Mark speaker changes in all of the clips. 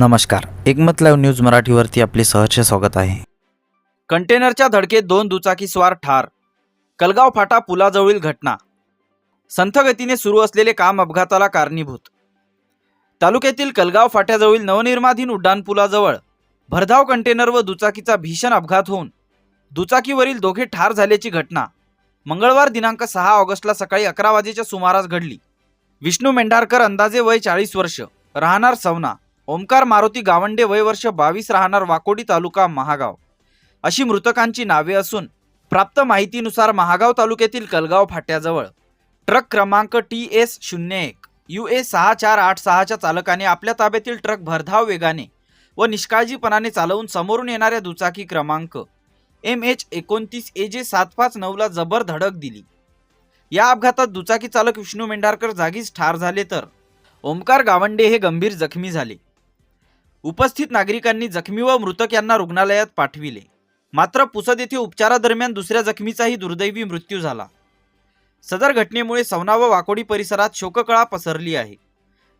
Speaker 1: नमस्कार. एकमत live news मराठीवरती आपले सहर्ष स्वागत आहे.
Speaker 2: कंटेनरच्या धडकेत दोन दुचाकीस्वार ठार. कलगाव फाटा पुलाजवळील घटना. संथगतीने सुरू असलेले काम अपघाताला कारणीभूत. तालुक्यातील कलगाव फाट्याजवळील नवनिर्माधीन उड्डाणपुलाजवळ भरधाव कंटेनर व दुचाकीचा भीषण अपघात होऊन दुचाकीवरील दोघे ठार झाल्याची घटना. मंगळवार दिनांक सहा ऑगस्टला सकाळी अकरा वाजेच्या सुमारास घडली. विष्णू मेंढारकर अंदाजे वय चाळीस वर्ष राहणार सवना. ओमकार मारुती गावंडे वय वर्ष बावीस राहणार वाकोडी तालुका महागाव. अशी मृतकांची नावे असून प्राप्त माहितीनुसार महागाव तालुक्यातील कलगाव फाट्याजवळ. ट्रक क्रमांक टी एस शून्य एक यू ए सहा चार आठ सहाच्या चालकाने आपल्या ताब्यातील ट्रक भरधाव वेगाने व निष्काळजीपणाने चालवून समोरून येणाऱ्या दुचाकी क्रमांक एम एच एकोणतीस ए जे सात पाच नऊला जबर धडक दिली. या अपघातात दुचाकी चालक विष्णू मेंढारकर जागीच ठार झाले तर ओमकार गावंडे हे गंभीर जखमी झाले. उपस्थित नागरिकांनी जखमी व मृतक यांना रुग्णालयात पाठविले. मात्र पुसद येथे उपचारादरम्यान दुसऱ्या जखमीचाही दुर्दैवी मृत्यू झाला. सदर घटनेमुळे सवना व वाकोडी परिसरात शोककळा पसरली आहे.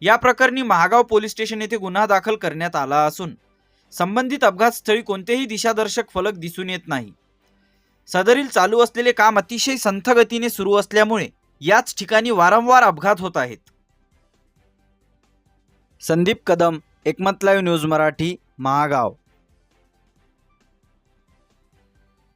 Speaker 2: या प्रकरणी महागाव पोलीस स्टेशन येथे गुन्हा दाखल करण्यात आला असून संबंधित अपघात स्थळी कोणतेही दिशादर्शक फलक दिसून येत नाही. सदरील चालू असलेले काम अतिशय संथगतीने सुरू असल्यामुळे याच ठिकाणी वारंवार अपघात होत आहेत. संदीप कदम एकमत लाईव्ह न्यूज मराठी महागाव.